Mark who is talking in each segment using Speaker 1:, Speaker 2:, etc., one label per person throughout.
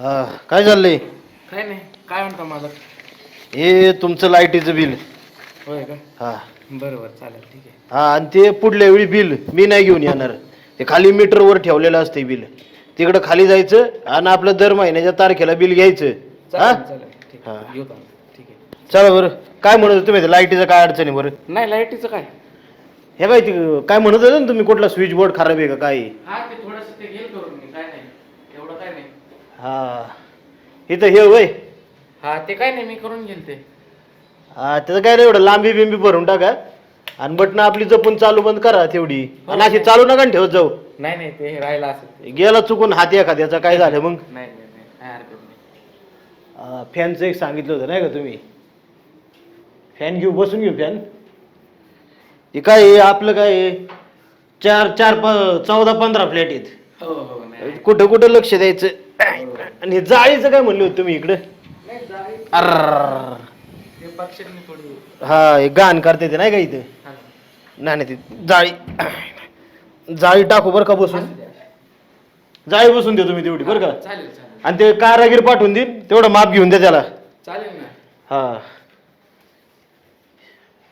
Speaker 1: हा काय चाललंय?
Speaker 2: काय नाही काय म्हणता माझं?
Speaker 1: हे तुमचं लाईटीचं बिल.
Speaker 2: होय का?
Speaker 1: हा.
Speaker 2: बरं बरं चालेल ठीक आहे.
Speaker 1: हा आणि ते पुढल्या वेळी बिल मी नाही घेऊन येणार. ते खाली मीटरवर ठेवलेलं असते बिल. तिकडं खाली जायचं आणि आपलं दर महिन्याच्या तारखेला बिल घ्यायचं. हा?
Speaker 2: चालेल चालेल ठीक
Speaker 1: हा.
Speaker 2: आहे घेऊ का? ठीक आहे.
Speaker 1: चला बरं. काय म्हणत होते तुम्ही लाईटीचं काय अडचण आहे बरं?
Speaker 2: नाही लाईटीचं काय?
Speaker 1: हे ते काय म्हणत होते ना तुम्ही कुठला स्विच बोर्ड खराब आहे का काय आहे?
Speaker 2: हा ते थोडंसं ते करून मी काय नाही एवढं काय नाही
Speaker 1: हा. इथं हे वय.
Speaker 2: हा ते काय नाही मी करून घेईल ते.
Speaker 1: हा त्याचं काय नाही एवढं लांबी बिंबी भरून टाका. आणि बटणं आपली जपून चालू बंद करा तेवढी. आणि अशी चालू नका ना ठेवत जाऊ.
Speaker 2: नाही नाही ते राहिलं असेल
Speaker 1: गेला चुकून हाती एखाद्याचा काय झालं मग?
Speaker 2: नाही नाही नाही काय हरकत नाही.
Speaker 1: हा, फॅनचं एक सांगितलं होतं नाही का तुम्ही? फॅन घेऊ बसून घेऊ फॅन. हे काय आहे, आपलं काय आहे, चार चार प चौदा पंधरा फ्लॅट आहेत.
Speaker 2: हो हो नाही.
Speaker 1: कुठं कुठं लक्ष द्यायचं? आणि हे जाळीचं काय म्हणलं होतं तुम्ही इकडं? अर्र हा हे गाण करते ते नाही का इथं. नाही नाही ती जाळी. जाळी टाकू बरं का बसून. जाळी बसून देतो मी तेवढी बरं का?
Speaker 2: चालेल चालेल
Speaker 1: आणि ते कारागीर पाठवून देईन तेवढं माप घेऊन द्या त्याला.
Speaker 2: चालेल ना
Speaker 1: हा.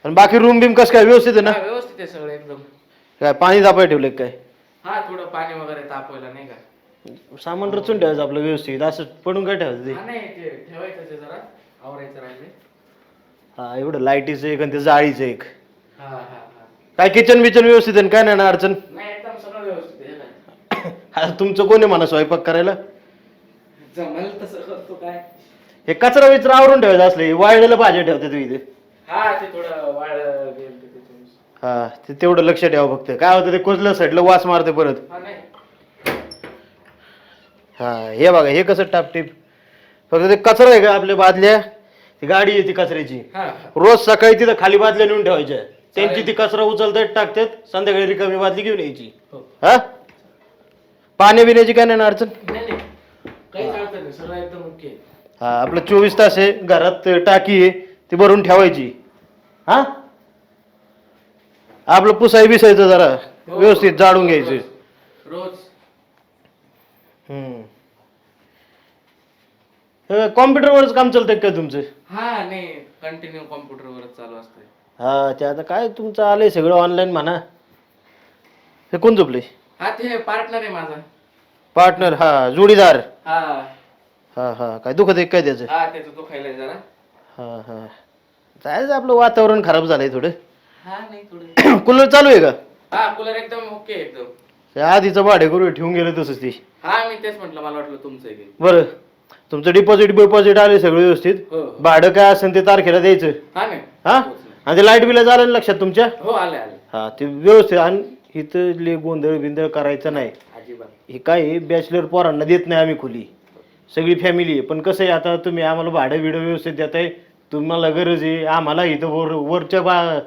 Speaker 1: आणि बाकी रूम बिम कसं काय? व्यवस्थित आहे ना?
Speaker 2: हा, व्यवस्थित आहे सगळं एकदम.
Speaker 1: काय पाणी तापाय ठेवलं काय?
Speaker 2: हा थोडं पाणी वगैरे तापवायला नाही का?
Speaker 1: सामान रचून ठेवायचं आपलं व्यवस्थित असं पडून काय ठेवायचं ते?
Speaker 2: हा नाही ते ठेवायचं ते जरा आवरायचं राहिले
Speaker 1: हा एवढं लाईटीचं एक आणि ते जाळीचं एक.
Speaker 2: हा हा हा.
Speaker 1: काय किचन बिचन व्यवस्थित आहे ना? काय नाही ना अडचण?
Speaker 2: नाही एकदम सगळं व्यवस्थित आहे काय.
Speaker 1: तुमचं कोण म्हणा स्वयंपाक करायला?
Speaker 2: जमल तसं करतो काय.
Speaker 1: हे कचरा विचरा आवरून ठेवायचं असले वाळलेलं भाज्या ठेवते तुम्ही इथे.
Speaker 2: हा ते थोडं वाळ गेल ते त्याच्यामुळे.
Speaker 1: हा ते तेवढं लक्ष ठेवा फक्त. काय होतं ते कोजलं साईडला वास मारते परत.
Speaker 2: हा नाही.
Speaker 1: हा हे बघा हे कसं टापटीप? फक्त ते कचरा आहे का आपल्या बादल्या? ती गाडी आहे ती कचऱ्याची.
Speaker 2: हा.
Speaker 1: रोज सकाळी तिथं खाली बादल्या नेऊन ठेवायच्या. त्यांची. ती कचरा उचलतात टाकतात संध्याकाळी रिकामी बादली घेऊन यायची.
Speaker 2: हो.
Speaker 1: हा? पाण्या बिण्याची काय नाही ना अडचण?
Speaker 2: नाही नाही. काहीच अडचण नाही सगळं एकदम ओके.
Speaker 1: हा आपलं चोवीस तास आहे घरात टाकी आहे ती भरून ठेवायची. हा? आपलं पुसाई बिसायचं जरा
Speaker 2: हो.
Speaker 1: व्यवस्थित जाळून घ्यायचं.
Speaker 2: रोज.
Speaker 1: कॉम्प्युटरवरच काम चालतंय काय तुमचं?
Speaker 2: हा नाही कंटिन्यू कॉम्प्युटरवरच चालू असतंय.
Speaker 1: हा ते आता काय तुमचं आलंय सगळं ऑनलाईन म्हणा. हे कोण झोपले
Speaker 2: हा ते पार्टनर आहे माझा.
Speaker 1: पार्टनर हा जोडीदार.
Speaker 2: हा.
Speaker 1: हा हा काय दुखत आहे काय त्याचं?
Speaker 2: हा त्याचं तो खायला जरा.
Speaker 1: हा हा. जायचं आपलं वातावरण खराब झालंय थोडं.
Speaker 2: हा नाही थोडं.
Speaker 1: कूलर चालू आहे का?
Speaker 2: हा कूलर एकदम ओके एकदम.
Speaker 1: ते आधीचं भाडे करू ठेवून गेलं तसंच ती.
Speaker 2: हा मी तेच म्हटलं मला वाटलं तुमचं आहे ते.
Speaker 1: बरं. तुमचं डिपॉझिट बिपॉझिट आले सगळं व्यवस्थित.
Speaker 2: हो
Speaker 1: भाडं काय असेल ते तारखेला द्यायचं.
Speaker 2: हा नाही.
Speaker 1: हा. आणि ते लाइट बिल आलं ना लक्षात तुमच्या?
Speaker 2: हो आले आले.
Speaker 1: हा ते व्यवस्थित. आणि इथं ले गोंधळ बिंधळ करायचं नाही.
Speaker 2: अजिबात.
Speaker 1: हे काय बॅचलर पोरांना देत नाही आम्ही खुली. सगळी फॅमिली आहे. पण कसं आहे आता तुम्ही आम्हाला भाडं बिडं व्यवस्थित देताय. तुम्हाला गरज आहे. आम्हाला इथं वर वरच्या बा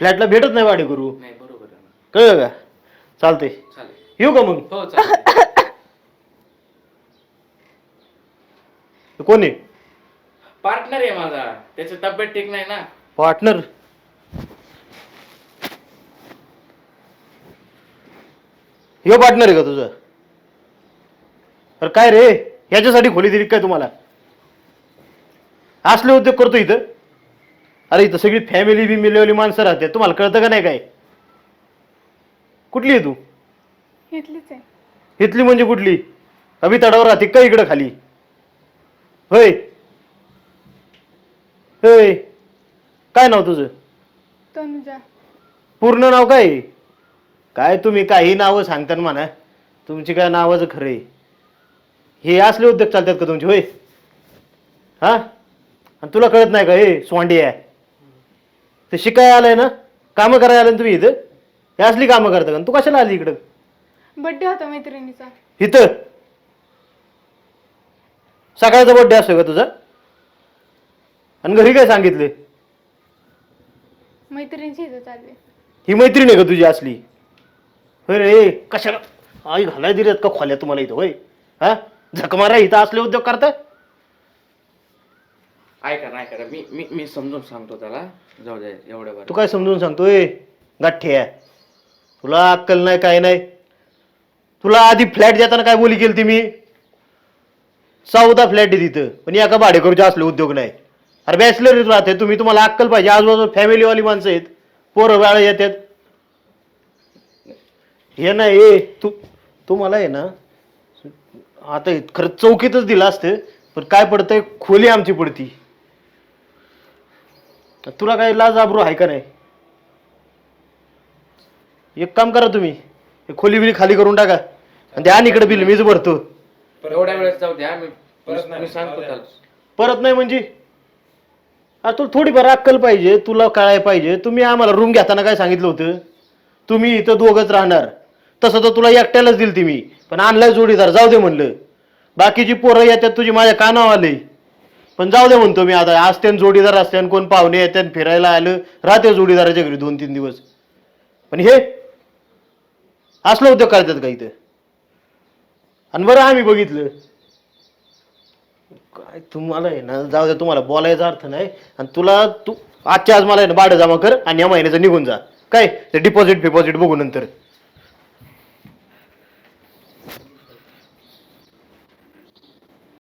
Speaker 1: फ्लॅटला भेटत नाही भाडे करू
Speaker 2: नाही बरोबर आहे ना.
Speaker 1: कळलं का?
Speaker 2: चालेल.
Speaker 1: येऊ का मग?
Speaker 2: हो चालेल.
Speaker 1: कोण आहे?
Speaker 2: पार्टनर आहे माझा. त्याची तब्येत ठीक नाही ना.
Speaker 1: पार्टनर? ह्यो पार्टनर आहे का तुझं? अरे काय रे? ह्याच्यासाठी खोली दिली काय तुम्हाला? असले उद्योग करतो इथं? अरे इथं सगळी फॅमिली बी मिळवली माणसं राहते तुम्हाला कळतं का नाही काय? कुठली आहे तू?
Speaker 3: घेतलीच आहे.
Speaker 1: इथली म्हणजे कुठली? अभि तडावर राहते का इकडं खाली? होय. होय. काय नाव तुझं?
Speaker 3: तनुजा.
Speaker 1: पूर्ण नाव काय? आहे? काय तुम्ही काही नावं सांगता ना म्हणा. तुमची काय नावाचं खरं आहे. हे असले उद्योग चालतात का तुमचे? होय. हा? आणि तुला कळत नाही का? हे सोंडी आहे. ते शिकाय आलंय ना? कामं करायला आलं ना तुम्ही इथं? हे असली कामं करता का? तू कशाला आली इकडं?
Speaker 3: बड्डे होता मैत्रिणीचा.
Speaker 1: इथं? सकाळचा बड्डे असतो का तुझा? आणि घरी काय सांगितले
Speaker 3: मैत्रिणीची इथं चालले.
Speaker 1: ही मैत्रीण आहे का तुझी असली? होय रे कशाला? आई घालाय दिल्यात का खोल्या तुम्हाला इथं होय? हा? झक मारा इथं असले उद्योग करताय
Speaker 2: ऐका ना ऐका ना. मी मी मी समजून सांगतो त्याला. जाऊ दे एवढ्या बरं.
Speaker 1: तू काय समजून सांगतोय? गाठ्या तुला अक्कल नाही काय नाही. तुला आधी फ्लॅट देताना काय बोली केली ती मी? चौदा फ्लॅट आहे तिथं पण एका भाडेकरूचे असले उद्योग नाही. अरे बॅचलर राहते तुम्ही तुम्हाला अक्कल पाहिजे. आजूबाजूला फॅमिलीवाली माणसं आहेत. पोरं वेळा येतात. हे नाही ए तू तुम्हाला आहे ना आता खरं चौकीतच दिलं असतं पण काय पडतंय खोली आमची पडती. तुला काय लाज आबरू आहे का नाही? एक काम करा तुम्ही. हे खोली बिली खाली करून टाका. आणि त्या इकडे बिल मीच भरतो.
Speaker 2: एवढ्या वेळेस जाऊ द्या मी मी सांगतो त्याला.
Speaker 1: परत नाही म्हणजे? अरे तुला थोडीफार अक्कल पाहिजे तुला काय पाहिजे. तुम्ही आम्हाला रूम घेताना काय सांगितलं होतं? तुम्ही इथं दोघंच राहणार. तसं तर तुला एकट्यालाच दिली ती मी. पण आणलाय जोडीदार जाऊ दे म्हणलं. बाकीची पोरं येतात तुझी माझ्या कानावर आले. पण जाऊ दे म्हणतो मी आता. असते जोडीदार असते कोण पाहुणे येतात फिरायला आलं. राहते जोडीदाराच्या घरी दोन तीन दिवस. पण हे असलं उद्योग करतात का इथं? आणि बरं आम्ही बघितलं. काय तुम्हाला आहे ना जाऊ दे तुम्हाला बोलायचा अर्थ नाही. आणि तुला तू आजच्या आज मला आहे ना भाडं जमा कर आणि या महिन्याचं निघून जा. काय? ते डिपॉझिट फिपॉझिट बघू नंतर.